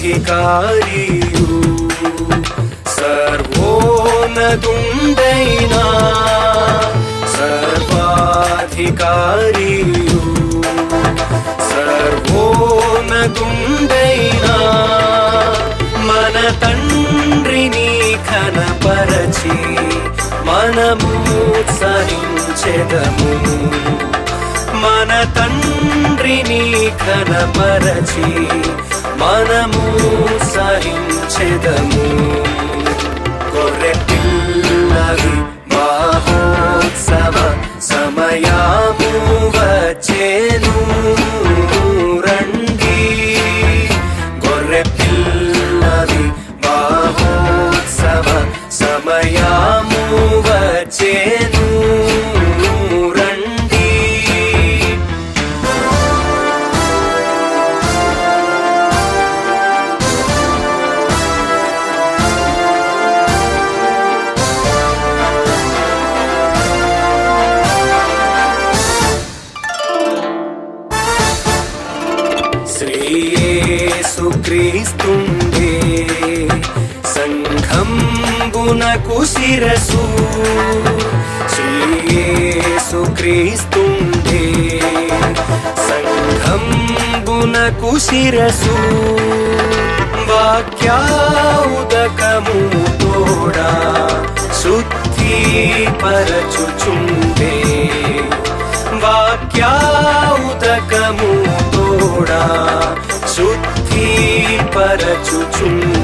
సర్వాధికారియు సర్వోన్నతుండైనా సర్వాధికారియు సర్వోన్నతుండైనా మన తండ్రిని కనపరచి మనము సరించెదము మన తండ్రిని కనపరచి మనము సహించెదము. గొర్రె పిల్లవి శ్రీయేసుక్రీస్తుండే సంఘంబునకు శిరసు. శ్రీయేసు శ్రీయేసుక్రీస్తుండే సంఘంబునకు శిరసు. వాక్యాదకము తోడా శుద్ధి పరచుచుండే పరచుచుండే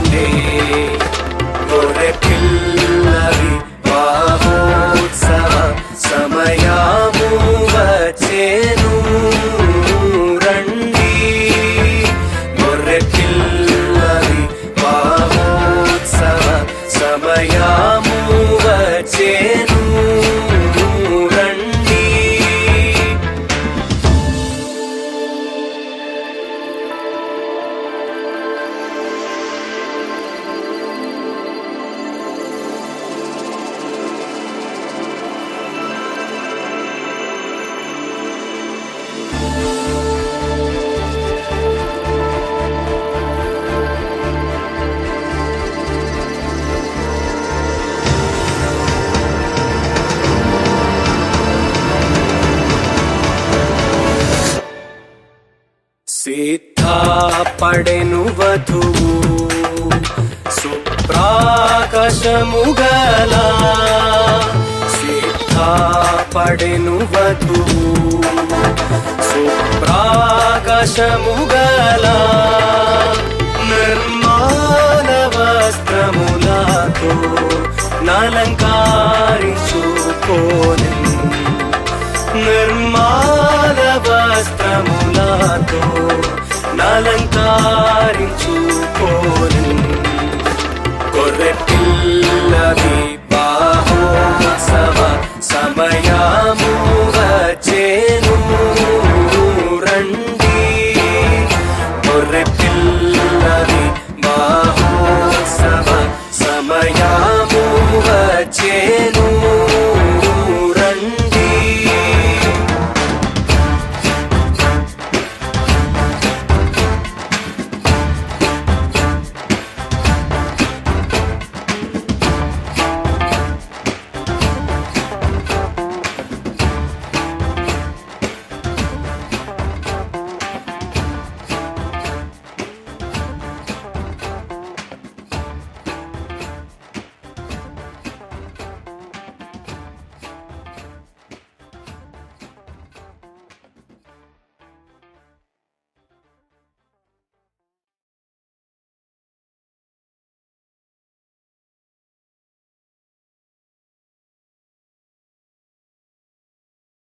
వాడెను వధువు సుప్రాకాశముగల పడెను వధువు సుప్రాకాశముగల నిర్మాణ వస్త్రములతో చూపో विवाहो सव समयामुवचेनुरण्डी मुरपि